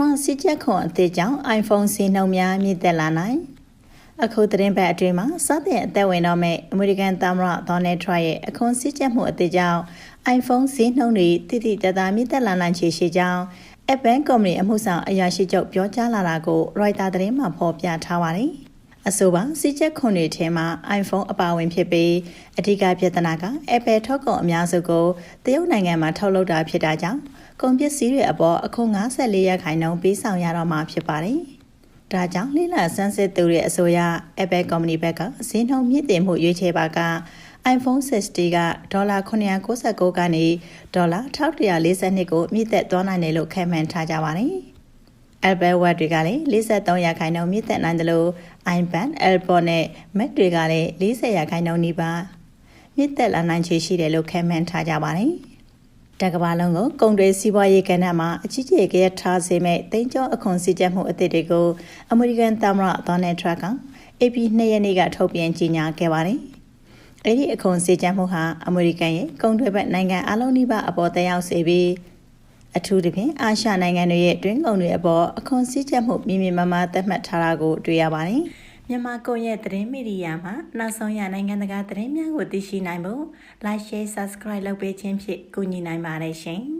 Trump စီးကျက်ခွန်အသစ်ကြောင့် iPhone စီးနှုန်းများမြင့်တက်လာနိုင်အခုသတင်းပတ်အတွင်းမှာစတဲ့အသက်ဝင်တော့မဲ့အမေရိကန်သမ္မတဒေါ်နယ်ထရရဲ့အခွန်စည်းကြပ်မှုအသစ်ကြောင့် iPhone ဈေးနှုန်းတွေတိတိတသားမြင့်တက်လာနိုင်ခြေရှိကြောင်း Apple ကုမ္ပဏီအမှုဆောင်အရာရှိချုပ်ပြောကြားလာတာကို Reuters သတင်းမှာဖော်ပြထားပါတယ်။ အဆိုပါစီချက်ခွန်တွေထဲမှာ iPhone အပါဝင်ဖြစ်ပြီးအဓိကပြဿနာက Apple ထုတ်ကုန်အများစုကိုတရုတ်နိုင်ငံမှာထုတ်လုပ်တာဖြစ်တာကြောင့်ကုန်ပစ္စည်းတွေအပေါ်အခွန်54ရာခိုင်နှုန်းပေးဆောင်ရတော့မှာဖြစ်ပါတယ်။ဒါကြောင့်လိလာဆန်းစစ်သူရဲ့အဆိုအရ Apple ကုမ္ပဏီဘက်ကဈေးနှုန်းမြင့်တင်မှုရွေးချယ်ပါက iPhone 60ကဒေါ်လာ999ကနေဒေါ်လာ1142ကိုမြင့်တက်သွားနိုင်တယ်လို့ခန့်မှန်းထားကြပါတယ်။ Apple Watch တွေကလည်း53ရာခိုင်နှုန်းမြင့်တက်နိုင်တယ်လို့ iPad, AirPods နဲ့ Mac တွေကလည်း40ရာခိုင်နှုန်းနီးပါးမြင့်တက်လာနိုင်ခြေရှိတယ်လို့ခန့်မှန်းထားကြပါတယ်။တကဘာလုံးကိုကုန်တွေစီးပွားရေးကဏ္ဍမှာအကြီးကျယ်ကြထားစေမဲ့တိန်းကျောအခွန်စည်းကြပ်မှုအသစ်တွေကိုအမေရိကန်သမ္မတဒေါ်နယ်ထရန့်က AP 2ရက်နေ့ကထုတ်ပြန်ကြေညာခဲ့ပါတယ်။အဲ့ဒီအခွန်စည်းကြပ်မှုဟာအမေရိကန်ရဲ့ကုန်သွယ်ဘက်နိုင်ငံအလုံးနီးပါးအပေါ်တက်ရောက်စေပြီး အထူးသဖြင့်အာရှနိုင်ငံတွေရဲ့တွင်းကုန်တွေအပေါ်အခွန်စည်းကြပ်မှုမြင့်မြင့်မားမားသတ်မှတ်ထားတာကိုတွေ့ရပါတယ်။မြန်မာကွန်ရက်သတင်းမီဒီယာမှာနောက်ဆုံးရနိုင်ငံတကာသတင်းများကိုသိရှိနိုင်ဖို့ Like Share Subscribe လုပ်ပေးခြင်းဖြင့်ကူညီနိုင်ပါတယ်ရှင်။